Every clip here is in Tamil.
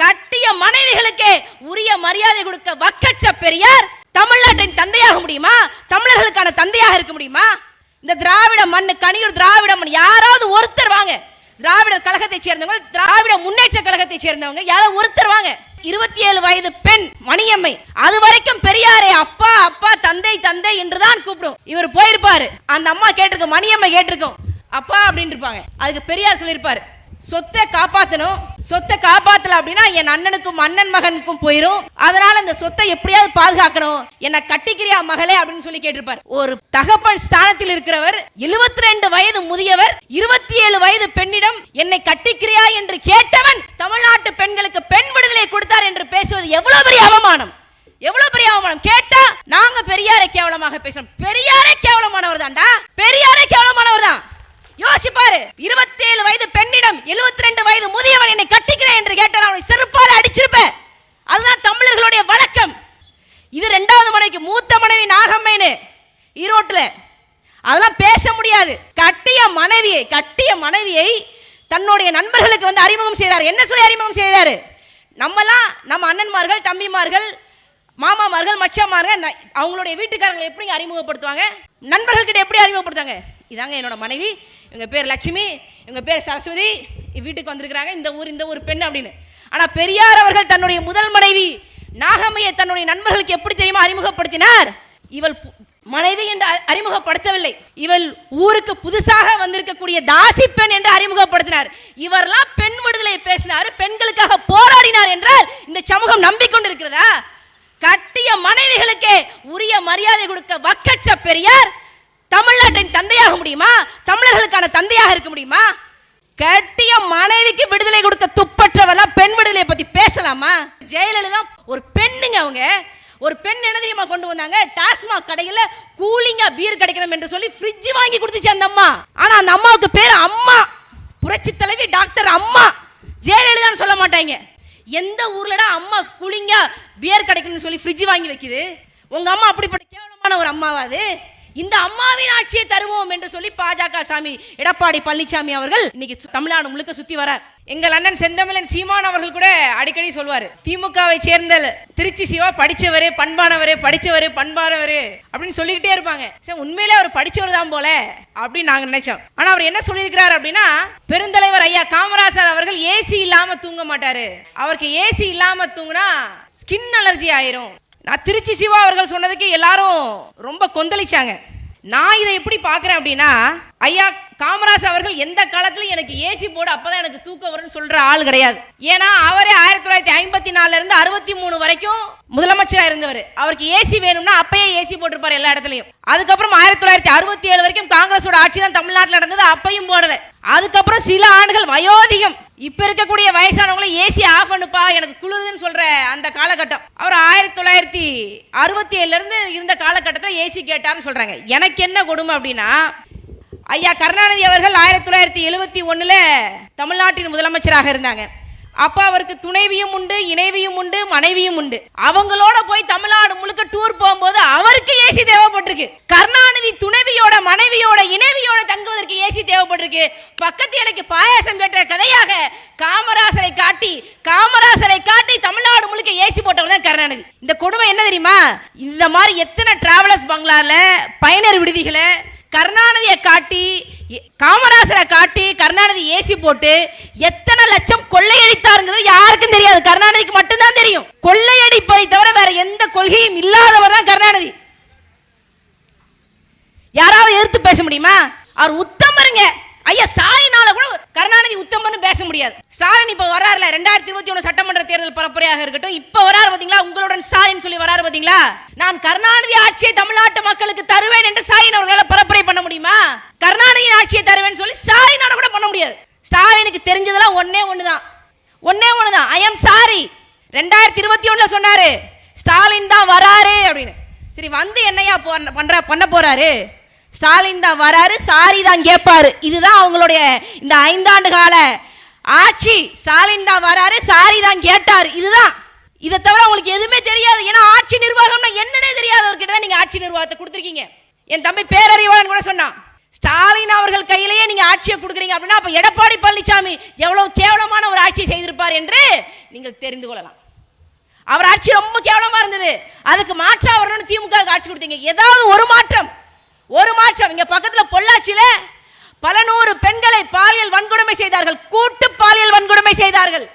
கட்டிய மனைவிகளுக்கே உரிய மரியாதை கொடுக்க வக்கச்ச பெரியார் தமிழ்நாட்டின் தந்தையாக முடியுமா? தமிழர்களுக்கான தந்தையாக இருக்க முடியுமா? இந்த திராவிட மண்ணு கனியூர் திராவிட மண் யாராவது ஒருத்தர் வாங்க. திராவிடர் கழகத்தை சேர்ந்தவங்க திராவிட முன்னேற்ற கழகத்தை சேர்ந்தவங்க யாராவது ஒருத்தர் வாங்க. இருபத்தி ஏழு வயது பெண் மணியம்மை. அது வரைக்கும் பெரியாரே அப்பா அப்பா தந்தை தந்தை என்றுதான் கூப்பிடும். இவர் போயிருப்பாரு. அந்த அம்மா கேட்டிருக்கும் மணியம்மை கேட்டிருக்கோம். அப்பா அப்படின்னு இருப்பாங்க. அதுக்கு பெரியார் சொல்லியிருப்பாரு. சொத்தை காப்பாத்தணும். சொத்தை காப்பாத்தல அப்படின்னா என் அண்ணனுக்கும் அண்ணன் மகனுக்கும் போயிரும். அதனால அந்த சொத்தை எப்படியாவது பாதுகாக்கணும். என்ன கட்டிக்கிறியா மகளே அப்படின்னு சொல்லி கேட்டிருப்பார். ஒரு தகப்பன் ஸ்தானத்தில் இருக்கிறவர் 72 ரெண்டு வயது முதியவர் இருபத்தி ஏழு வயது பெண்ணிடம் என்னை கட்டிக்கிறியா என்று கேட்டவன் தமிழ்நாட்டு பெண்களுக்கு பெண் விடுதலை கொடுத்தார் என்று பேசுவது எவ்வளவு பெரிய அவமானம். எவ்வளவு பெரிய அவமானம். கேட்டா நாங்க பெரியாரை கேவலமாக பேசுறோம். பெரியாரே கேவலமானவர் தான்டா. பெரியாரே கேவலமானவர் தான். யோசிப்பாரு இருபத்தி வயது பெண்ணிடம் 72 ரெண்டு வயது முதியவன் என்னை கட்டிக்கிறேன் என்று கேட்டால் அவனை செருப்பால் அடிச்சிருப்ப அதுதான் தமிழர்களுடைய வழக்கம். இது ரெண்டாவது மனைவிக்கு மூத்த மனைவி நாகம்மேனு ஈரோட்டில். அதெல்லாம் பேச முடியாது. கட்டிய மனைவியை கட்டிய மனைவியை தன்னுடைய நண்பர்களுக்கு வந்து அறிமுகம் செய்தார். என்ன சொல்லி அறிமுகம் செய்தாரு? நம்மலாம் நம்ம அண்ணன்மார்கள் தம்பிமார்கள் மாமாமார்கள் மச்சாமார்கள் ந- அவங்களுடைய வீட்டுக்காரங்களை எப்படிங்க அறிமுகப்படுத்துவாங்க? நண்பர்கள்கிட்ட எப்படி அறிமுகப்படுத்துவாங்க? இதாங்க என்னோட மனைவி இவங்க பேர் லட்சுமி இவங்க பேர் சரஸ்வதி வீட்டுக்கு வந்திருக்கிறாங்க இந்த ஊர் இந்த ஊர் பெண் அப்படின்னு. ஆனால் பெரியார் அவர்கள் தன்னுடைய முதல் மனைவி நாகம்மையை தன்னுடைய நண்பர்களுக்கு எப்படி தெரியுமா அறிமுகப்படுத்தினார்? இவள் பு- மனைவி என்று அறிமுகப்படுத்தவில்லை. இவள் ஊருக்கு புதுசாக வந்திருக்கக்கூடிய தாசி பெண் என்று அறிமுகப்படுத்தினார். இவரெல்லாம் பெண் விடுதலை பேசினார் பெண்களுக்காக போராடினார் என்றால் இந்த சமூகம் நம்பிக்கொண்டிருக்கிறதா கட்டிய மனைவிகளுக்கே உரிய மரியாதை கொடுக்க வக்கச்ச பெரியார் தமிழ்நாட்டின் தந்தையாக முடியுமா? தமிழர்களுக்கான தந்தையாக இருக்க முடியுமா? கட்டிய மனைவிக்கு விடுதலை கொடுக்க துப்பற்றவெல்லாம் பெண் விடுதலை பத்தி பேசலாமா? ஜெயலலிதா ஒரு பெண்ணுங்க அவங்க. ஒரு பெண் என்ன தெரியுமா கொண்டு வந்தாங்க? டாஸ்மாக் கடையில கூலிங்கா பீர் கிடைக்கணும் என்று சொல்லி ஃப்ரிட்ஜ் வாங்கி கொடுத்துச்சு அந்த அம்மா. ஆனா அந்த அம்மாவுக்கு பேர் அம்மா. புரட்சி தலைவி டாக்டர் அம்மா. ஜெயலலிதான்னு சொல்ல மாட்டாங்க. எந்த ஊர்லடா அம்மா கூலிங்கா பியர் கிடைக்கணும்னு சொல்லி ஃப்ரிட்ஜ் வாங்கி வைக்குது? உங்க அம்மா அப்படிப்பட்ட கேவலமான ஒரு அம்மாவா அது? இந்த அம்மாவின் ஆட்சியை தருவோம் என்று சொல்லி பாஜக சாமி எடப்பாடி பழனிசாமி அவர்கள் இன்னைக்கு தமிழ்நாடு முழுக்க சுத்தி வரார் எங்கள் அண்ணன் செந்தமிழன் சீமான் அவர்கள் கூட அடிக்கடி சொல்வார் திமுகவை சேர்ந்த திருச்சி சிவா படிச்சவர் பண்பானவர் படித்தவர் பண்பானவர் அப்படின்னு சொல்லிக்கிட்டே இருப்பாங்க. சரி உண்மையிலே அவர் படிச்சவர் தான் போல அப்படின்னு நாங்கள் நினைச்சோம். ஆனால் அவர் என்ன சொல்லியிருக்கிறார் அப்படின்னா பெருந்தலைவர் ஐயா காமராசர் அவர்கள் ஏசி இல்லாமல் தூங்க மாட்டார். அவருக்கு ஏசி இல்லாமல் தூங்கினா ஸ்கின் அலர்ஜி ஆயிரும். நான் திருச்சி சிவா அவர்கள் சொன்னதுக்கு எல்லாரும் ரொம்ப கொந்தளிச்சாங்க. நான் இதை எப்படி பார்க்குறேன் அப்படின்னா ஐயா காமராஜ் அவர்கள் எந்த காலத்திலும் எனக்கு ஏசி போடு அப்பதான் எனக்கு தூக்கம் வரும்னு சொல்கிற ஆள் கிடையாது. ஏன்னா அவரே ஆயிரத்தி தொள்ளாயிரத்தி ஐம்பத்தி நாலுலேருந்து அறுபத்தி மூணு வரைக்கும் முதலமைச்சராக இருந்தவர். அவருக்கு ஏசி வேணும்னா அப்பயே ஏசி போட்டிருப்பார் எல்லா இடத்துலையும். அதுக்கப்புறம் ஆயிரத்தி தொள்ளாயிரத்தி அறுபத்தி ஏழு வரைக்கும் காங்கிரஸோட ஆட்சி தான் தமிழ்நாட்டில் நடந்தது அப்பையும் போடலை. அதுக்கப்புறம் சில ஆண்டுகள் வயோதிகம். இப்ப இருக்கக்கூடிய வயசானவங்கள ஏசி ஆஃப் பண்ணுப்பா எனக்கு குளிருதுன்னு சொல்ற அந்த காலகட்டம். அவர் ஆயிரத்தி தொள்ளாயிரத்தி அறுபத்தி ஏழுல இருந்து இருந்த காலகட்டத்தில் ஏசி கேட்டார்னு சொல்றாங்க. எனக்கு என்ன கொடுமை அப்படின்னா ஐயா கருணாநிதி அவர்கள் ஆயிரத்தி தொள்ளாயிரத்தி எழுபத்தி ஒன்றில் தமிழ்நாட்டின் முதலமைச்சராக இருந்தாங்க. அப்போ அவருக்கு துணைவியும் உண்டு இணைவியும் உண்டு மனைவியும் உண்டு. அவங்களோட போய் தமிழ்நாடு முழுக்க டூர் போகும்போது அவருக்கு ஏசி தேவைப்பட்டிருக்கு. கருணாநிதி துணைவியோட மனைவியோட இணைவியோட தங்குவதற்கு ஏசி தேவைப்பட்டிருக்கு. பக்கத்து எனக்கு பாயாசம் கேட்ட கதையாக காமராசரை காட்டி காமராசரை காட்டி தமிழ்நாடு முழுக்க ஏசி போட்டவர் தான் கருணாநிதி. இந்த கொடுமை என்ன தெரியுமா? இந்த மாதிரி எத்தனை டிராவலர்ஸ் பங்களால பயனர் விடுதிகளை கருணாநிதியை காட்டி காமராசரை காட்டி கருணாநிதி ஏசி போட்டு எத்தனை லட்சம் கொள்ளையடித்தாருங்கிறது யாருக்கும் தெரியாது. கருணாநிதிக்கு மட்டும்தான் தெரியும். கொள்ளையடிப்பதை தவிர வேற எந்த கொள்கையும் இல்லாதவர் தான் கருணாநிதி. யாராவது எதிர்த்து பேச முடியுமா? அவர் உத்தமருங்க. ஐயா ஸ்டாலினால கூட கருணாநிதி உத்தமன்னு பேச முடியாது. ஸ்டாலின் இப்போ வராருல ரெண்டாயிரத்தி இருபத்தி ஒன்று சட்டமன்ற தேர்தல் பரப்புரையாக இருக்கட்டும் இப்போ வராரு பார்த்தீங்களா உங்களுடன் ஸ்டாலின் சொல்லி வராரு பார்த்தீங்களா நான் கருணாநிதி ஆட்சியை தமிழ்நாட்டு மக்களுக்கு தருவேன் என்று ஸ்டாலின் அவர்களால் பரப்புரை பண்ண முடியுமா? கருணாநிதியின் ஆட்சியை தருவேன் சொல்லி ஸ்டாலினால கூட பண்ண முடியாது. ஸ்டாலினுக்கு தெரிஞ்சதெல்லாம் ஒண்ணே ஒண்ணுதான். ஒண்ணே ஒண்ணுதான். ஐ எம் சாரி ரெண்டாயிரத்தி இருபத்தி ஒண்ணுல சொன்னாரு ஸ்டாலின் தான் வராரு அப்படின்னு. சரி வந்து என்னையா போற- பண்ற பண்ண போறாரு? ஸ்டாலின் தான் வராரு சாரி தான் கேட்பாரு. இதுதான் அவங்களுடைய இந்த ஐந்தாண்டு கால ஆட்சி. ஸ்டாலின் தான் வராரு சாரி தான் கேட்டார். இதுதான். இதை தவிர உங்களுக்கு எதுவுமே தெரியாது. ஏன்னா ஆட்சி நிர்வாகம்னா என்னன்னே தெரியாதவர்கிட்ட தான் நீங்க ஆட்சி நிர்வாகத்தை கொடுத்துருக்கீங்க. என் தம்பி பேரறிவாளன் கூட சொன்னான் ஸ்டாலின் அவர்கள் கையிலேயே நீங்க ஆட்சியை கொடுக்குறீங்க அப்படின்னா அப்ப எடப்பாடி பழனிசாமி எவ்வளவு கேவலமான ஒரு ஆட்சி செய்திருப்பார் என்று நீங்கள் தெரிந்து கொள்ளலாம். அவர் ஆட்சி ரொம்ப கேவலமா இருந்தது. அதுக்கு மாற்றம் வரணும்னு திமுக ஆட்சி கொடுத்தீங்க. ஏதாவது ஒரு மாற்றம். ஒரு மாற்றம். இங்க பக்கத்துல பொள்ளாச்சியில பல நூறு பெண்களை பாலியல் வன்கொடுமை செய்தார்கள். கூட்டு பாலியல் வன்கொடுமை செய்தார்கள்.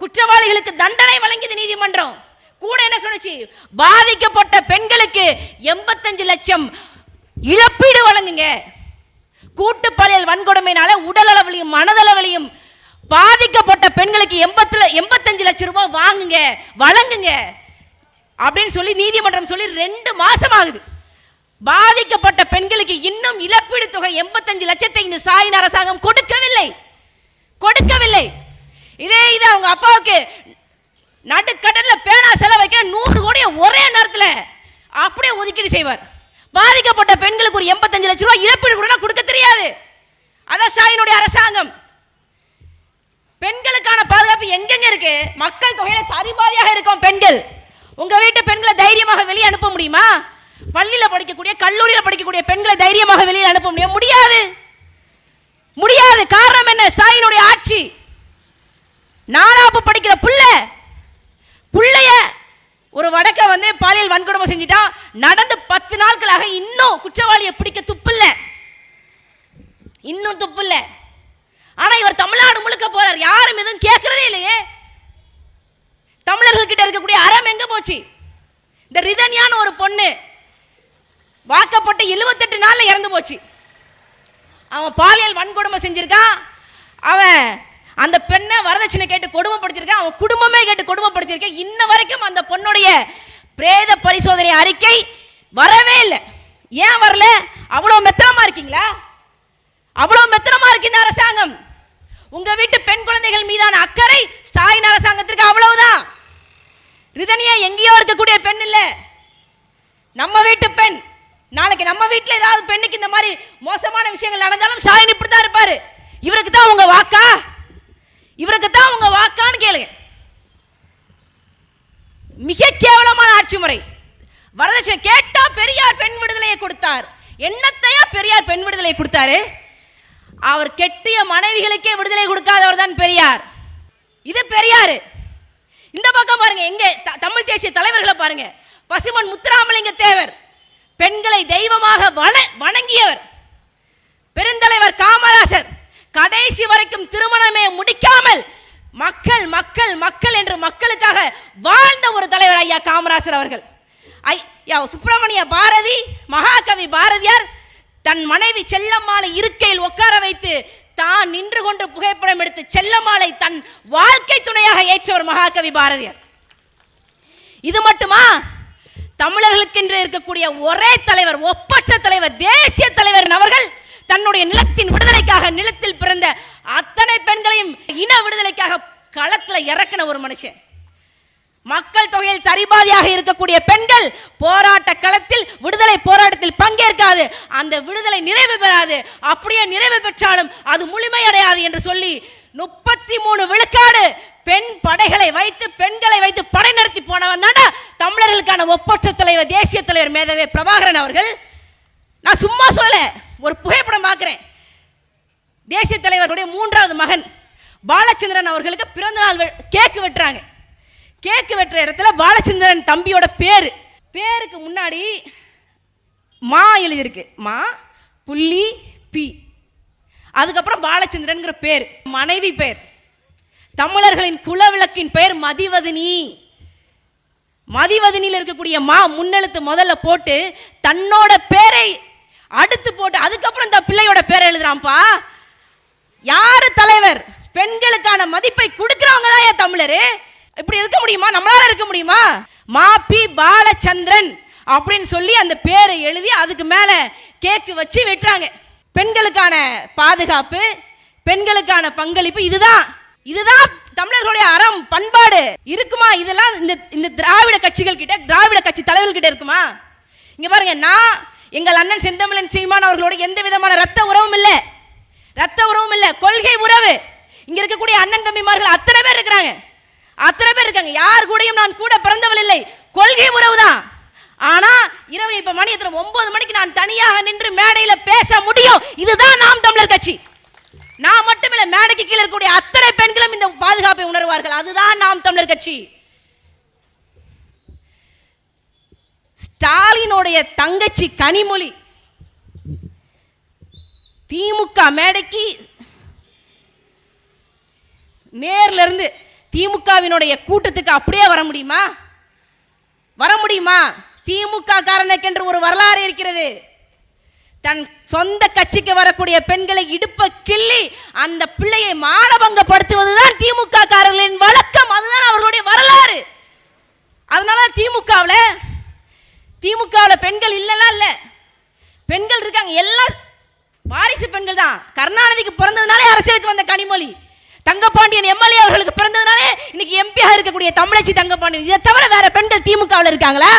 குற்றவாளிகளுக்கு தண்டனை வழங்கியது நீதிமன்றம். கூட என்ன சொன்னுச்சு? பாதிக்கப்பட்ட பெண்களுக்கு எண்பத்தஞ்சு லட்சம் இழப்பீடு வழங்குங்க. கூட்டு பாலியல் வன்கொடுமையினால உடலளவிலையும் மனதளவிலையும் பாதிக்கப்பட்ட பெண்களுக்கு எண்பத்துல எண்பத்தஞ்சு லட்சம் ரூபாய் வாங்குங்க வழங்குங்க. அப்படின்னு சொல்லி நீதிமன்றம் சொல்லி ரெண்டு மாசம் ஆகுது பாதிக்கப்பட்ட பெண்களுக்கு இன்னும் இழப்பீடு தொகை எண்பத்தஞ்சு லட்சத்தை இந்த சாயின் அரசாங்கம் கொடுக்கவில்லை. கொடுக்கவில்லை. இதே இது அவங்க அப்பாவுக்கு நடுக்கடல்ல பேனா செலவைக்க நூறு கோடியை ஒரே நேரத்தில் அப்படியே ஒதுக்கீடு செய்வார். பாதிக்கப்பட்ட பெண்களுக்கு ஒரு எண்பத்தஞ்சு லட்சம் ரூபாய் இழப்பீடு கூட கொடுக்க தெரியாது. அதான் சாயினுடைய அரசாங்கம். பெண்களுக்கான பாதுகாப்பு எங்கெங்க இருக்கு? மக்கள் தொகையில சரிபாதியாக இருக்கும் பெண்கள். உங்க வீட்டு பெண்களை தைரியமாக வெளியே அனுப்ப முடியுமா? பள்ளியில படிக்கக்கூடிய கல்லூரியில படிக்கக்கூடிய பெண்களை தைரியமாக வெளியே அனுப்ப முடியும். முடியாது. முடியாது. காரணம் என்ன? ஸ்டாலினுடைய ஆட்சி. நாலாப்பு படிக்கிற புள்ள. புள்ளைய ஒரு வடக்க வந்து பாலியல் வன்கொடுமை செஞ்சிட்டான் நடந்து பத்து நாட்களாக இன்னும் குற்றவாளியை பிடிக்க துப்பில்ல. இன்னும் துப்பில்ல. ஆனா இவர் தமிழ்நாடு முழுக்க போறார். யாரும் எதுவும் கேட்கறதே இல்லையே. தமிழர்கள் கிட்ட இருக்கக்கூடிய அறம் எங்க போச்சு? இந்த ரிதன்யான ஒரு பொண்ணு வாக்கப்பட்டு 78 நாள்ல இறந்து போச்சு. அவன் பாலியல் வன்கொடுமை செஞ்சிருக்கான். அவன் அந்த பெண்ணை வரதட்சணை கேட்டு கொடுமைப்படுத்தியிருக்கான். அவன் குடும்பமே கேட்டு கொடுமைப்படுத்தியிருக்கான். இன்ன வரைக்கும் அந்த பொண்ணுடைய பிரேத பரிசோதனை அறிக்கை வரவே இல்லை. ஏன் வரல? அவ்வளோ மெத்தனமா இருக்கீங்களா? அவ்வளோ மெத்தனமா இருக்கு இந்த அரசாங்கம். உங்க வீட்டு பெண் குழந்தைகள் மீதான அக்கறை ஸ்டாலின் அரசாங்கத்திற்கு அவ்வளவுதான். ரிதனியா எங்கேயோ இருக்கக்கூடிய பெண் இல்ல. நம்ம வீட்டு பெண். நாளைக்கு நம்ம வீட்டில் ஏதாவது பெண்ணுக்கு இந்த மாதிரி மோசமான விஷயங்கள் நடந்தாலும் ஸ்டாலின் இப்படி தான் இருப்பாரு. இவருக்கு தான் உங்க வாக்கா? இவருக்கு தான் உங்க வாக்கான்னு கேளுங்க. மிக கேவலமான ஆட்சி முறை. வரதட்சணை கேட்டா பெரியார் பெண் விடுதலையை கொடுத்தார். என்னத்தையா பெரியார் பெண் விடுதலை கொடுத்தாரு? அவர் கெட்டிய மனைவிகளுக்கே விடுதலை கொடுக்காதவர் தான் பெரியார். இது பெரியாரு. இந்த பக்கம் பாருங்க எங்க த- தமிழ் தேசிய தலைவர்களை பாருங்க. பசுமன் முத்துராமலிங்க தேவர் பெண்களை தெய்வமாக வண வணங்கியவர். பெருந்தலைவர் காமராசர் கடைசி வரைக்கும் திருமணமே முடிக்காமல் மக்கள் மக்கள் மக்கள் என்று மக்களுக்காக வாழ்ந்த ஒரு தலைவர் ஐயா காமராசர் அவர்கள். ஐயா சுப்பிரமணிய பாரதி மகாகவி பாரதியார் தன் மனைவி செல்லம்மாளை இருக்கையில் உட்கார வைத்து தான் நின்று கொண்டு புகைப்படம் எடுத்து செல்லம்மாளை தன் வாழ்க்கை துணையாக ஏற்றவர் மகாகவி பாரதியார். இது மட்டுமா? தமிழர்களுக்கென்று இருக்கக்கூடிய ஒரே தலைவர் ஒப்பற்ற தலைவர் தேசிய தலைவர் அவர்கள் தன்னுடைய நிலத்தின் விடுதலைக்காக நிலத்தில் பிறந்த அத்தனை பெண்களையும் இன விடுதலைக்காக களத்துல இறக்கின ஒரு மனுஷன். மக்கள் தொகையில் சரிபாதியாக இருக்கக்கூடிய பெண்கள் போராட்ட களத்தில் விடுதலை போராட்டத்தில் பங்கேற்காது. அந்த விடுதலை நிறைவு பெறாது. அப்படியே நிறைவு பெற்றாலும் அது முழுமையடையாது என்று சொல்லி முப்பத்தி மூணு விழுக்காடு பெண் படைகளை வைத்து பெண்களை வைத்து படை நடத்தி போனவன் தானே தமிழர்களுக்கான ஒப்பற்ற தலைவர் தேசிய தலைவர் மேதவே பிரபாகரன் அவர்கள். நான் சும்மா சொல்ல ஒரு புகைப்படம் பார்க்குறேன். தேசிய தலைவர்களுடைய மூன்றாவது மகன் பாலச்சந்திரன் அவர்களுக்கு பிறந்தநாள் கேக்கு வெட்டுறாங்க. கேக்கு வெட்டுற இடத்துல பாலச்சந்திரன் தம்பியோட பேர். பேருக்கு முன்னாடி மா எழுதியிருக்கு. மா புள்ளி பி. அதுக்கப்புறம் பாலச்சந்திரன்ங்கிற பேர். மனைவி பேர். தமிழர்களின் குலவிளக்கின் பெயர் மதிவதனி. மதிவதனியில் இருக்கக்கூடிய மா முன்னெழுத்து முதல்ல போட்டு தன்னோட பேரை அடுத்து போட்டு அதுக்கப்புறம் இந்த பிள்ளையோட பேரை எழுதுறான்ப்பா. யார் தலைவர்? பெண்களுக்கான மதிப்பை கொடுக்குறவங்க தான் ஏன் தமிழரு? இப்படி இருக்க முடியுமா? நம்மளால இருக்க முடியுமா? மாப்பி பாலச்சந்திரன் அப்படின்னு சொல்லி அந்த பேரை எழுதி அதுக்கு மேல கேக்கு வச்சு வெட்டுறாங்க. பெண்களுக்கான பாதுகாப்பு பெண்களுக்கான பங்களிப்பு இதுதான். இதுதான் தமிழர்களுடைய அறம் பண்பாடு. இருக்குமா? இதெல்லாம் இந்த இந்த திராவிட கட்சிகள் கிட்ட திராவிட கட்சி தலைவர்கள் கிட்ட இருக்குமா? இங்க பாருங்க நான் எங்கள் அண்ணன் செந்தமிழன் சீமான் அவர்களோட எந்த விதமான ரத்த உறவும் இல்லை. ரத்த உறவும் இல்லை கொள்கை உறவு. இங்க இருக்கக்கூடிய அண்ணன் தம்பிமார்கள் அத்தனை பேர் இருக்கிறாங்க. அத்தனை பேர் இருக்காங்க. யார் கூடயும் நான் கூட பிறந்தவள் இல்லை. கொள்கை உறவு தான் ஆனா இரவு இப்ப மணி எத்தனை? ஒன்பது மணிக்கு நான் தனியாக நின்று மேடையில பேச முடியும். இதுதான் நாம் தமிழர் கட்சி. நான் மட்டுமில்ல மேடைக்கு கீழே இருக்கக்கூடிய அத்தனை பெண்களும் இந்த பாதுகாப்பை உணர்வார்கள். அதுதான் நாம் தமிழர் கட்சி. ஸ்டாலினுடைய தங்கச்சி கனிமொழி. திமுக மேடைக்கு நேர்ல இருந்து திமுகவினுடைய கூட்டத்துக்கு அப்படியே வர முடியுமா? வர முடியுமா? திமுக காரனுக்கென்று ஒரு வரலாறு இருக்கிறது. தன் சொந்த கட்சிக்கு வரக்கூடிய பெண்களை இடுப்ப கிள்ளி அந்த பிள்ளையை மானபங்கப்படுத்துவதுதான் திமுக காரர்களின் வழக்கம். அதுதான் அவர்களுடைய வரலாறு. அதனால திமுகவில் திமுகவில் பெண்கள் இல்லைலாம் இல்லை. பெண்கள் இருக்காங்க. எல்லாம் வாரிசு பெண்கள் தான். கருணாநிதிக்கு பிறந்ததுனாலே அரசியலுக்கு வந்த கனிமொழி. தங்கப்பாண்டியன் எம்எல்ஏ அவர்களுக்கு பிறந்ததுனாலே இன்னைக்கு எம்பியாக இருக்கக்கூடிய தமிழச்சி தங்கப்பாண்டியன். இதை தவிர வேற பெண்கள் திமுகவில் இருக்காங்களா?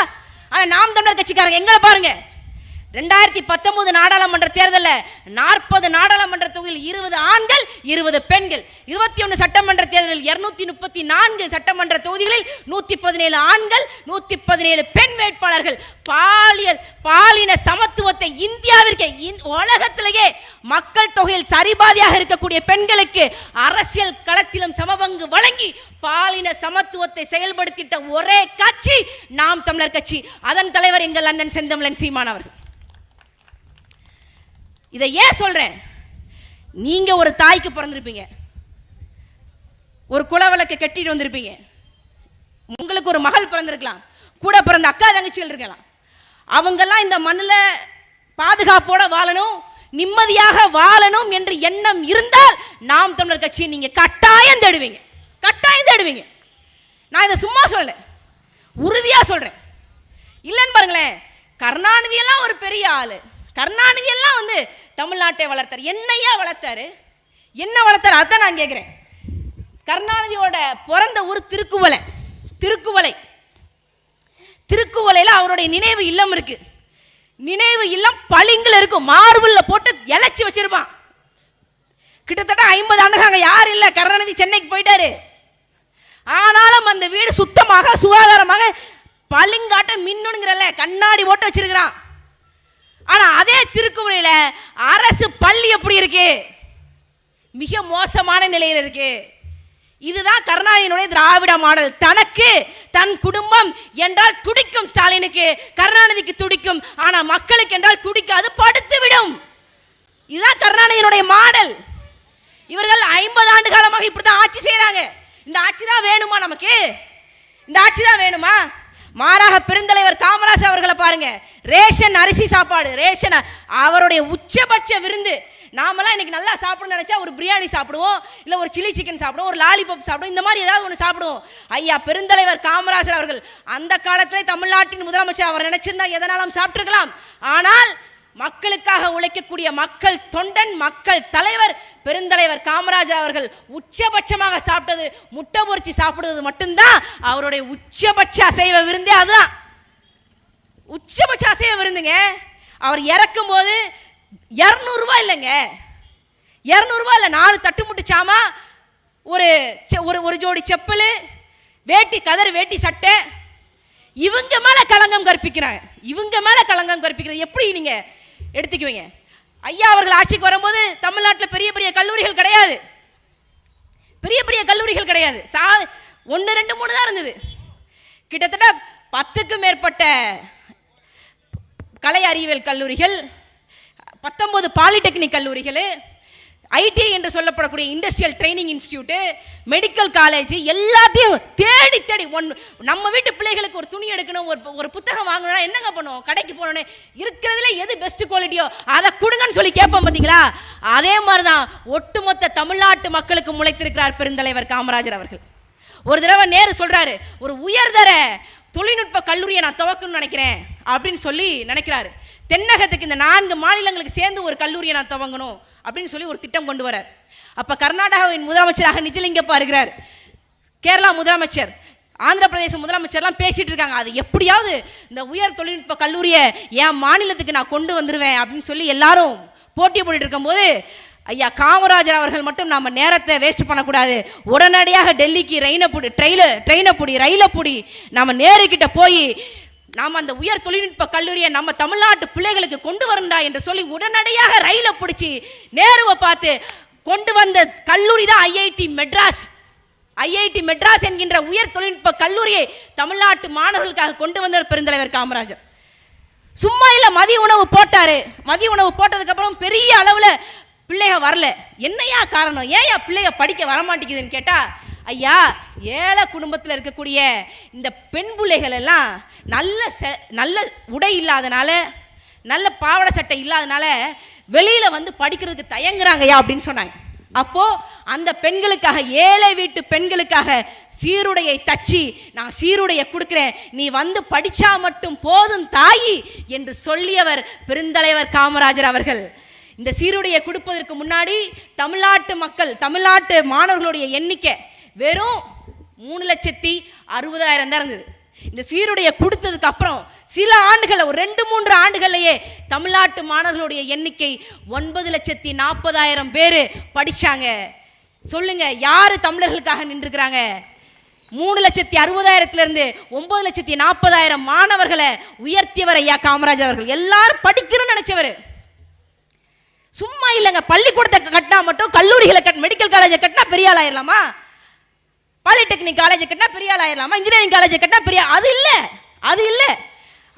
ஆனால் நாம் தமிழர் கட்சிக்காரங்க எங்களை பாருங்கள் ரெண்டாயிரத்தி பத்தொன்பது நாடாளுமன்ற தேர்தலில் நாற்பது நாடாளுமன்ற தொகுதியில் இருபது ஆண்கள் இருபது பெண்கள். இருபத்தி ஒன்று சட்டமன்ற தேர்தலில் இருநூத்தி முப்பத்தி நான்கு சட்டமன்ற தொகுதிகளில் நூற்றி பதினேழு ஆண்கள் நூற்றி பதினேழு பெண் வேட்பாளர்கள். பாலியல் பாலின சமத்துவத்தை இந்தியாவிற்கு இந்- உலகத்திலேயே மக்கள் தொகையில் சரிபாதியாக இருக்கக்கூடிய பெண்களுக்கு அரசியல் களத்திலும் சமபங்கு வழங்கி பாலின சமத்துவத்தை செயல்படுத்திட்ட ஒரே கட்சி நாம் தமிழர் கட்சி. அதன் தலைவர் எங்கள் அண்ணன் செந்தமிழன் சீமான் அவர்கள். இதை ஏன் சொல்கிறேன் நீங்கள் ஒரு தாய்க்கு பிறந்திருப்பீங்க. ஒரு குலவிளக்கு கட்டிட்டு வந்திருப்பீங்க. உங்களுக்கு ஒரு மகள் பிறந்திருக்கலாம். கூட பிறந்த அக்கா தங்கச்சிகள் இருக்கலாம். அவங்கெல்லாம் இந்த மண்ணில் பாதுகாப்போட வாழணும் நிம்மதியாக வாழணும் என்று எண்ணம் இருந்தால் நாம் தமிழர் கட்சியை நீங்கள் கட்டாயம் தேடுவீங்க. கட்டாயம் தேடுவீங்க. நான் இதை சும்மா சொல்லலை. உறுதியாக சொல்கிறேன் இல்லைன்னு பாருங்களேன் கருணாநிதியெல்லாம் ஒரு பெரிய ஆள். கருணாநிதி எல்லாம் வந்து தமிழ்நாட்டை வளர்த்தார். என்னையா வளர்த்தாரு? என்ன வளர்த்தாரு? அதான் நான் கேட்குறேன். கருணாநிதியோட பிறந்த ஊர் திருக்குவலை திருக்குவலை திருக்குவலையில் அவருடைய நினைவு இல்லம் இருக்கு. நினைவு இல்லம் பளிங்கில் இருக்கும். மார்பிளில் போட்டு இழைச்சி வச்சிருப்பான். கிட்டத்தட்ட ஐம்பது ஆண்டுகள் அங்கே இல்லை. கருணாநிதி சென்னைக்கு போயிட்டாரு. ஆனாலும் அந்த வீடு சுத்தமாக சுகாதாரமாக பளிங்காட்ட மின்னுங்கிறல்ல கண்ணாடி போட்டு வச்சிருக்கிறான். ஆனா அதே திருக்குவளையில அரசு பள்ளி எப்படி இருக்கு? மிக மோசமான நிலையில் இருக்கு. இதுதான் கருணாநிதியினுடைய திராவிட மாடல். தனக்கு தன் குடும்பம் என்றால் துடிக்கும் ஸ்டாலினுக்கு கருணாநிதிக்கு துடிக்கும். ஆனா மக்களுக்கு என்றால் துடிக்காது படுத்துவிடும் இதுதான் கருணாநிதியினுடைய மாடல். இவர்கள் ஐம்பது ஆண்டு காலமாக இப்படித்தான் ஆட்சி செய்கிறாங்க இந்த ஆட்சி தான் வேணுமா நமக்கு? இந்த ஆட்சி தான் வேணுமா? மாறாக பெருந்தலைவர் காமராஜ் அவர்களை பாருங்க. ரேஷன் அரிசி சாப்பாடு ரேஷன் அவருடைய உச்சபட்ச விருந்து. நாமெல்லாம் இன்னைக்கு நல்லா சாப்பிடணும்னு நினச்சா ஒரு பிரியாணி சாப்பிடுவோம் இல்லை ஒரு சில்லி சிக்கன் சாப்பிடுவோம் ஒரு லாலிபாப் சாப்பிடுவோம் இந்த மாதிரி ஏதாவது ஒன்று சாப்பிடுவோம். ஐயா பெருந்தலைவர் காமராஜர் அவர்கள் அந்த காலத்திலே தமிழ்நாட்டின் முதலமைச்சர் அவர் நினைச்சிருந்தா எதனாலும் சாப்பிட்டுருக்கலாம். ஆனால் மக்களுக்காக உழைக்கக்கூடிய மக்கள் தொண்டன் மக்கள் தலைவர் பெருந்தலைவர் காமராஜர் அவர்கள் உச்சபட்சமாக சாப்பிட்டது முட்டை பொரிச்சு சாப்பிடுவது மட்டும்தான் அவருடைய உச்சபட்ச அசைவ விருந்தே அதுதான். உச்சபட்ச அசைவ விருந்துங்க. அவர் இறக்கும் போது இரநூறுவா இல்லைங்க. இரநூறுவா இல்லை நாலு தட்டு முட்டு சாமா ஒரு செ- ஒரு ஒரு ஜோடி செப்பல் வேட்டி கதர் வேட்டி சட்டை. இவங்க மேல களங்கம் கற்பிக்கிறாங்க. இவங்க மேல களங்கம் கற்பிக்கிறது. எப்படி நீங்கள் எடுத்துக்குவீங்க. ஐயா அவர்கள் ஆட்சிக்கு வரும்போது தமிழ்நாட்டில் பெரிய பெரிய கல்லூரிகள் கிடையாது. பெரிய பெரிய கல்லூரிகள் கிடையாது. சா ஒன்று ரெண்டு மூணு தான் இருந்தது. கிட்டத்தட்ட பத்துக்கும் மேற்பட்ட கலை அறிவியல் கல்லூரிகள் பத்தொன்பது பாலிடெக்னிக் கல்லூரிகள் ஐடிஐ என்று சொல்லப்படக்கூடிய industrial training institute medical college எல்லாத்தையும் தேடி தேடி ஒன் நம்ம வீட்டு பிள்ளைகளுக்கு ஒரு துணி எடுக்கணும் ஒரு ஒரு புத்தகம் வாங்கணும்னா என்னங்க பண்ணுவோம்? கடைக்கு போகணுன்னு இருக்கிறதுல எது பெஸ்ட் குவாலிட்டியோ அதை கொடுங்கன்னு சொல்லி கேட்போம் பார்த்தீங்களா அதே மாதிரி தான் ஒட்டுமொத்த தமிழ்நாட்டு மக்களுக்கு முளைத்திருக்கிறார் பெருந்தலைவர் காமராஜர் அவர்கள். ஒரு தடவை நேரு சொல்கிறாரு ஒரு உயர்தர தொழில்நுட்ப கல்லூரியை நான் துவக்கணும்னு நினைக்கிறேன் அப்படின்னு சொல்லி நினைக்கிறாரு. தென்னகத்துக்கு இந்த நான்கு மாநிலங்களுக்கு சேர்ந்து ஒரு கல்லூரியை நான் துவங்கணும். அப்படின்னு சொல்லி ஒரு திட்டம் கொண்டு வரார். அப்போ கர்நாடகாவின் முதலமைச்சராக நிஜலிங்கப்பா இருக்கிறார் கேரளா முதலமைச்சர் ஆந்திர பிரதேச முதலமைச்சர்லாம் பேசிகிட்டு இருக்காங்க. அது எப்படியாவது இந்த உயர் தொழில்நுட்ப கல்லூரியை என் மாநிலத்துக்கு நான் கொண்டு வந்துடுவேன் அப்படின்னு சொல்லி எல்லாரும் போட்டி போட்டுட்டு இருக்கும்போது ஐயா காமராஜர் அவர்கள் மட்டும் நம்ம நேரத்தை வேஸ்ட் பண்ணக்கூடாது. உடனடியாக டெல்லிக்கு ரெயினை பிடி ட்ரெயில ட்ரெயினை பிடி ரயிலை பிடி நம்ம நேருக்கிட்ட போய் நாம் அந்த உயர் தொழில்நுட்ப கல்லூரியை நம்ம தமிழ்நாட்டு பிள்ளைகளுக்கு கொண்டு வரண்டா என்று சொல்லி உடனடியாக ரயிலை பிடிச்சி நேருவை பார்த்து கொண்டு வந்த கல்லூரி தான் ஐஐடி மெட்ராஸ். ஐஐடி மெட்ராஸ் என்கின்ற உயர் தொழில்நுட்ப கல்லூரியை தமிழ்நாட்டு மாணவர்களுக்காக கொண்டு வந்தவர் பெருந்தலைவர் காமராஜர். சும்மா இல்லை மதிய உணவு போட்டாரு. மதிய உணவு போட்டதுக்கப்புறம் பெரிய அளவில் பிள்ளைக வரல. என்னையா காரணம்? ஏன் பிள்ளைய படிக்க வரமாட்டேங்குதுன்னு கேட்டால் ஐயா ஏழை குடும்பத்தில் இருக்கக்கூடிய இந்த பெண் பிள்ளைகள் எல்லாம் நல்ல செ நல்ல உடை இல்லாதனால நல்ல பாவாடை சட்டை இல்லாதனால வெளியில் வந்து படிக்கிறதுக்கு தயங்குறாங்கய்யா அப்படின்னு சொன்னாங்க. அப்போ அந்த பெண்களுக்காக ஏழை வீட்டு பெண்களுக்காக சீருடையை தச்சு நான் சீருடையை கொடுக்குறேன். நீ வந்து படிச்சா மட்டும் போதும் தாயி என்று சொல்லியவர் பெருந்தலைவர் காமராஜர் அவர்கள். இந்த சீருடையை கொடுப்பதற்கு முன்னாடி தமிழ்நாட்டு மக்கள் தமிழ்நாட்டு மாணவர்களுடைய எண்ணிக்கை வெறும் மூணு லட்சத்தி அறுபதாயிரம் தான் இருந்தது. இந்த சீருடையை கொடுத்ததுக்கு அப்புறம் சில ஆண்டுகளை ஒரு ரெண்டு மூன்று ஆண்டுகள்லையே தமிழ்நாட்டு மாணவர்களுடைய எண்ணிக்கை ஒன்பது லட்சத்தி நாற்பதாயிரம் பேர் படித்தாங்க சொல்லுங்க யார் தமிழர்களுக்காக நின்றுக்கிறாங்க மூணு லட்சத்தி அறுபதாயிரத்துலேருந்து ஒன்பது லட்சத்தி நாற்பதாயிரம் மாணவர்களை உயர்த்தியவர் ஐயா காமராஜர் அவர்கள். எல்லாரும் படிக்கிறேன்னு நினைச்சவர். சும்மா இல்லைங்க பள்ளிக்கூடத்தை கட்டினா மட்டும் கல்லூரிகளை கட் மெடிக்கல் காலேஜை கட்டினா பெரிய ஆள் ஆயிடலாமா பாலிடெக்னிக் காலேஜ் கட்டினா பெரிய ஆள் ஆயிடலாமா இன்ஜினியரிங் காலேஜ் கட்டினா பெரிய அது இல்லை. அது இல்லை.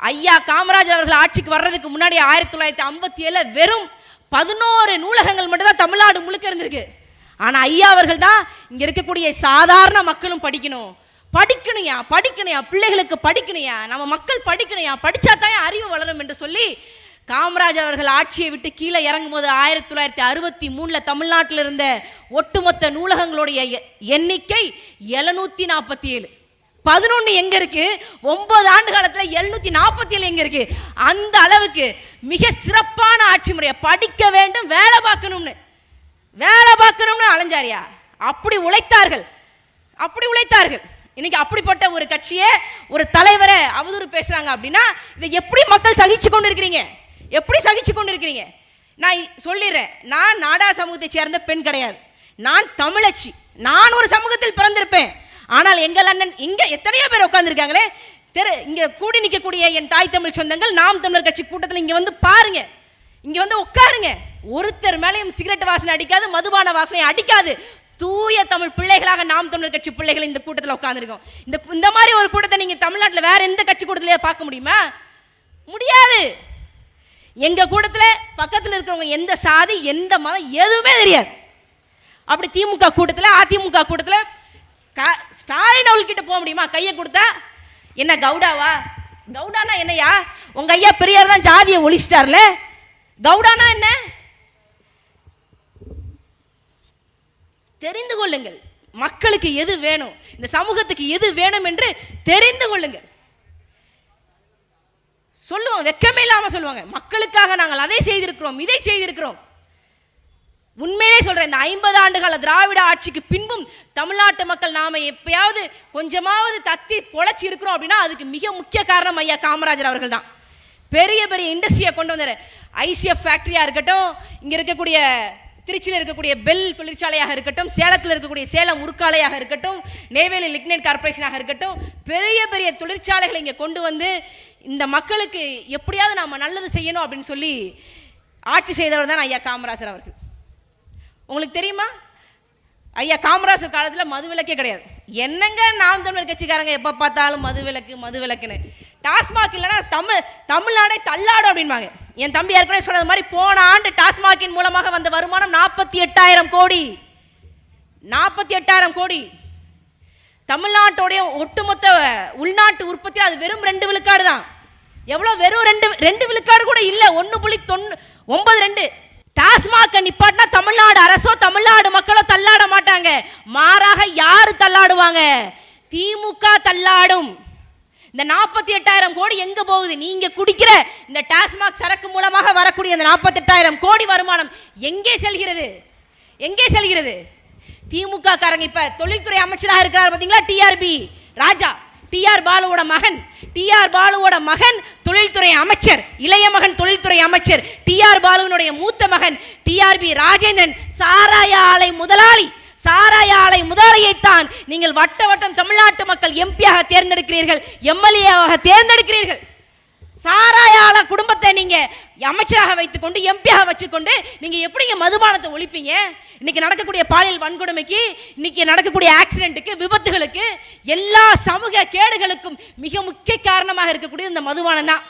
ஐயா காமராஜர் அவர்கள் ஆட்சிக்கு வர்றதுக்கு முன்னாடி ஆயிரத்தி தொள்ளாயிரத்தி ஐம்பத்தி ஏழில் வெறும் பதினோரு நூலகங்கள் மட்டும்தான் தமிழ்நாடு முழுக்க இருந்திருக்கு. ஆனால் ஐயா அவர்கள் தான் இங்கே இருக்கக்கூடிய சாதாரண மக்களும் படிக்கணும். படிக்கணுயா படிக்கணுயா பிள்ளைகளுக்கு படிக்கணுயா நம்ம மக்கள் படிக்கணுயா படித்தா தான் அறிவு வளரும் என்று சொல்லி காமராஜர் அவர்கள் ஆட்சியை விட்டு கீழே இறங்கும் போது ஆயிரத்தி தொள்ளாயிரத்தி அறுபத்தி மூணில் தமிழ்நாட்டில் இருந்த ஒட்டுமொத்த நூலகங்களுடைய எ- எண்ணிக்கை எழுநூற்றி நாற்பத்தி ஏழு பதினொன்று எங்கே இருக்குது ஒன்பது ஆண்டு காலத்தில் எழுநூற்றி நாற்பத்தி ஏழு எங்கே இருக்குது அந்த அளவுக்கு மிக சிறப்பான ஆட்சி முறையை படிக்க வேண்டும் வேலை பார்க்கணும்னு. வேலை பார்க்கணும்னு அலைஞ்சாரியா? அப்படி உழைத்தார்கள். அப்படி உழைத்தார்கள். இன்னைக்கு அப்படிப்பட்ட ஒரு கட்சியை ஒரு தலைவரை அவதூறு பேசுகிறாங்க அப்படின்னா இதை எப்படி மக்கள் சகிச்சு கொண்டு இருக்கிறீங்க? எப்படி சகிச்சு கொண்டு இருக்கிறீங்க நான் சொல்லிடுறேன். நான் நாடா சமூகத்தை சேர்ந்த பெண் கிடையாது. நான் தமிழச்சி. நான் ஒரு சமூகத்தில் பிறந்திருப்பேன். ஆனால் எங்கள் அண்ணன் இங்கே எத்தனையோ பேர் உட்காந்துருக்காங்களே தெரு இங்கே கூடி நிற்கக்கூடிய என் தாய் தமிழ் சொந்தங்கள் நாம் தமிழர் கட்சி கூட்டத்தில் இங்கே வந்து பாருங்க. இங்கே வந்து உட்காருங்க. ஒருத்தர் மேலேயும் சிகரெட் வாசனை அடிக்காது மதுபான வாசனை அடிக்காது. தூய தமிழ் பிள்ளைகளாக நாம் தமிழர் கட்சி பிள்ளைகள் இந்த கூட்டத்தில் உட்காந்துருக்கோம் இந்த இந்த மாதிரி ஒரு கூட்டத்தை நீங்கள் தமிழ்நாட்டில் வேற எந்த கட்சி கூட்டத்திலேயே பார்க்க முடியுமா? முடியாது. எங்கள் கூட்டத்தில் பக்கத்தில் இருக்கிறவங்க எந்த சாதி எந்த மதம் எதுவுமே தெரியாது. அப்படி திமுக கூட்டத்தில் அதிமுக கூட்டத்தில் க- ஸ்டாலின் அவள்கிட்ட போக முடியுமா? கையை கொடுத்தா என்ன கவுடாவா? கவுடானா என்னையா? உங்கள் ஐயா பெரியார் தான் ஜாதியை ஒழிச்சிட்டார்ல. கவுடானா என்ன? தெரிந்து கொள்ளுங்கள். மக்களுக்கு எது வேணும்? இந்த சமூகத்துக்கு எது வேணும் என்று தெரிந்து கொள்ளுங்கள். சொல்லுவோம் வெக்கமே இல்லாமல் சொல்லுவாங்க. மக்களுக்காக நாங்கள் அதை செய்திருக்கிறோம் இதை செய்திருக்கிறோம். உண்மையிலே சொல்கிறேன் இந்த ஐம்பது ஆண்டுகால திராவிட ஆட்சிக்கு பின்பும் தமிழ்நாட்டு மக்கள் நாம் எப்பயாவது கொஞ்சமாவது தத்தி பொழைச்சி இருக்கிறோம் அப்படின்னா அதுக்கு மிக முக்கிய காரணம் ஐயா காமராஜர் அவர்கள் தான். பெரிய பெரிய இண்டஸ்ட்ரியை கொண்டு வந்தார். ஐசிஎஃப் ஃபேக்ட்ரியாக இருக்கட்டும் இங்கே இருக்கக்கூடிய திருச்சியில் இருக்கக்கூடிய பெல் தொழிற்சாலையாக இருக்கட்டும் சேலத்தில் இருக்கக்கூடிய சேலம் உருக்காலையாக இருக்கட்டும் நெய்வேலி லிக்னைட் கார்ப்பரேஷனாக இருக்கட்டும் பெரிய பெரிய தொழிற்சாலைகளை இங்கே கொண்டு வந்து இந்த மக்களுக்கு எப்படியாவது நாம் நல்லது செய்யணும் அப்படின்னு சொல்லி ஆட்சி செய்தவர் தான் ஐயா காமராஜர் அவர்கள். உங்களுக்கு தெரியுமா? ஐயா காமராஜர் காலத்தில் மது விலக்கே கிடையாது. என்னங்க நாம் தமிழர் கட்சிக்காரங்க எப்போ பார்த்தாலும் மது விலக்கு மது விலக்குன்னு டாஸ்மாக் இல்லைன்னா தமிழ் தமிழ்நாடே தள்ளாடும் அப்படின்பாங்க. என் தம்பி ஏற்கனவே சொன்னது மாதிரி போன ஆண்டு டாஸ்மாகின் மூலமாக வந்த வருமானம் நாற்பத்தி எட்டாயிரம் கோடி. நாற்பத்தி எட்டாயிரம் கோடி. தமிழ்நாட்டோடைய ஒட்டுமொத்த உள்நாட்டு உற்பத்தி அது வெறும் ரெண்டு விழுக்காடு தான். எவ்வளோ வெறும் ரெண்டு ரெண்டு விழுக்காடு கூட இல்லை ஒன்று புள்ளி தொண்ணூ ஒன்பது ரெண்டு. டாஸ்மாக நிப்பாட்டினா தமிழ்நாடு அரசோ தமிழ்நாடு மக்களோ தள்ளாட மாட்டாங்க. மாறாக யார் தள்ளாடுவாங்க? திமுக தள்ளாடும். இந்த நாற்பத்தி எட்டாயிரம் கோடி எங்க போகுது? நீங்க குடிக்கிற இந்த டாஸ்மாக் சரக்கு மூலமாக வரக்கூடிய இந்த நாற்பத்தி எட்டாயிரம் கோடி வருமானம் எங்கே செல்கிறது? எங்கே செல்கிறது? திமுக காரங்க இப்ப தொழில்துறை அமைச்சராக இருக்கிறார் பாத்தீங்களா? டிஆர்பி ராஜா டிஆர் பாலுவோட மகன் டிஆர் பாலுவோட மகன் தொழில்துறை அமைச்சர் இளைய மகன் தொழில்துறை அமைச்சர் டிஆர் பாலுவினுடைய மூத்த மகன் டிஆர்பி ராஜேந்திரன் சாராய ஆலை முதலாளி. சாராய ஆலை முதலாளியைத்தான் நீங்கள் வட்ட வட்டம் தமிழ்நாட்டு மக்கள் எம்பியாக தேர்ந்தெடுக்கிறீர்கள் எம்எல்ஏவாக தேர்ந்தெடுக்கிறீர்கள். சாராயால குடும்பத்தை நீங்க அமைச்சராக வைத்துக்கொண்டு எம்பியாக வச்சுக்கொண்டு நீங்க எப்படிங்க மதுபானத்தை ஒழிப்பீங்க? இன்னைக்கு நடக்கக்கூடிய பாலியல் வன்கொடுமைக்கு இன்னைக்கு நடக்கக்கூடிய ஆக்சிடென்ட்டுக்கு விபத்துகளுக்கு எல்லா சமூக கேடுகளுக்கும் மிக முக்கிய காரணமாக இருக்கக்கூடிய இந்த மதுபானம் தான்.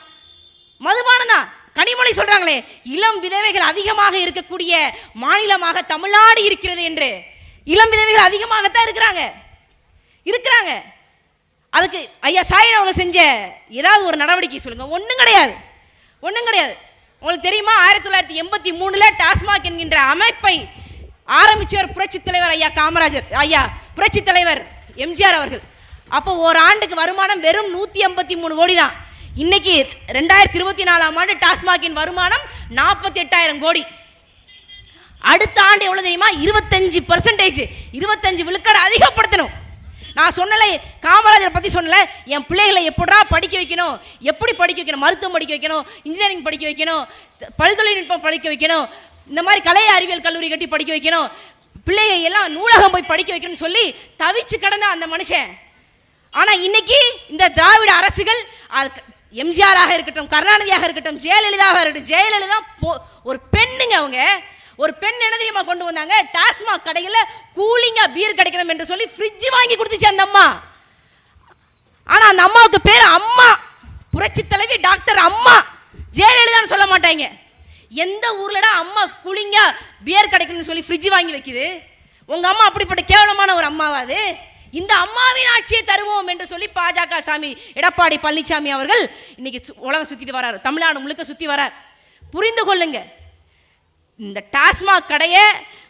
மதுபானம் தான். கனிமொழி சொல்றாங்களே இளம் விதவைகள் அதிகமாக இருக்கக்கூடிய மாநிலமாக தமிழ்நாடு இருக்கிறது என்று. இளம் விதவைகள் அதிகமாகத்தான் இருக்கிறாங்க. இருக்கிறாங்க. அதுக்கு ஐயா சாயின் அவங்க செஞ்ச ஏதாவது ஒரு நடவடிக்கை சொல்லுங்கள் ஒன்றும் கிடையாது. ஒன்றும் கிடையாது. உங்களுக்கு தெரியுமா? ஆயிரத்தி தொள்ளாயிரத்தி எண்பத்தி மூணுல டாஸ்மாக் என்கின்ற அமைப்பை ஆரம்பித்தவர் புரட்சி தலைவர் ஐயா காமராஜர் ஐயா புரட்சி தலைவர் எம்ஜிஆர் அவர்கள். அப்போ ஒரு ஆண்டுக்கு வருமானம் வெறும் நூற்றி ஐம்பத்தி மூணு கோடி தான் இன்னைக்கு ரெண்டாயிரத்தி இருபத்தி நாலாம் ஆண்டு டாஸ்மாகின் வருமானம் நாற்பத்தி எட்டாயிரம் கோடி. அடுத்த ஆண்டு எவ்வளோ தெரியுமா? இருபத்தஞ்சு பர்சன்டேஜ் இருபத்தஞ்சு விழுக்காடு அதிகப்படுத்தணும். நான் சொன்னலை காமராஜரை பற்றி சொன்னல என் பிள்ளைகளை எப்படா படிக்க வைக்கணும்? எப்படி படிக்க வைக்கணும்? மருத்துவம் படிக்க வைக்கணும்? இன்ஜினியரிங் படிக்க வைக்கணும்? பல்தொழில்நுட்பம் படிக்க வைக்கணும்? இந்த மாதிரி கலை அறிவியல் கல்லூரி கட்டி படிக்க வைக்கணும்? பிள்ளைங்க எல்லாம் நூலகம் போய் படிக்க வைக்கணும்னு சொல்லி தவிச்சு கடந்த அந்த மனுஷன். ஆனால் இன்னைக்கு இந்த திராவிட அரசுகள் அது எம்ஜிஆராக இருக்கட்டும் கருணாநிதியாக இருக்கட்டும் ஜெயலலிதாவாக இருக்கட்டும் ஜெயலலிதா போ- ஒரு பெண்ணுங்க அவங்க ஒரு பெண் என்ன தெரியுமா கொண்டு வந்தாங்க? டாஸ்மாக் கடையில் கூலிங்காக பீர் கிடைக்கணும் என்று சொல்லி ஃப்ரிட்ஜ் வாங்கி கொடுத்துச்சு அந்த அம்மா. ஆனால் அந்த அம்மாவுக்கு பேர் அம்மா. புரட்சி தலைவி டாக்டர் அம்மா. ஜெயலலிதான்னு சொல்ல மாட்டாங்க. எந்த ஊர்லடா அம்மா கூலிங்காக பியர் கிடைக்கணும்னு சொல்லி ஃப்ரிட்ஜ் வாங்கி வைக்குது? உங்கள் அம்மா அப்படிப்பட்ட கேவலமான ஒரு அம்மாவா அது? இந்த அம்மாவின் ஆட்சியை தருவோம் என்று சொல்லி பாஜக சாமி எடப்பாடி பழனிசாமி அவர்கள் இன்னைக்கு உலகம் சுற்றிட்டு வரார். தமிழ்நாடு முழுக்க சுற்றி வரார். புரிந்து கொள்ளுங்கள் இந்த டாஸ்மாக் கடையை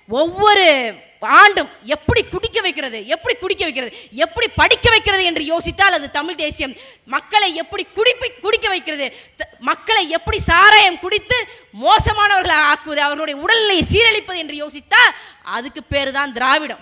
ஒவ்வொரு ஆண்டும் எப்படி குடிக்க வைக்கிறது எப்படி குடிக்க வைக்கிறது எப்படி படிக்க வைக்கிறது என்று யோசித்தால் அது தமிழ் தேசியம். மக்களை எப்படி குடிப்பி குடிக்க வைக்கிறது த- மக்களை எப்படி சாராயம் குடித்து மோசமானவர்களை ஆக்குவது அவர்களுடைய உடல்நிலையை சீரழிப்பது என்று யோசித்தால் அதுக்கு பேர் தான் திராவிடம்.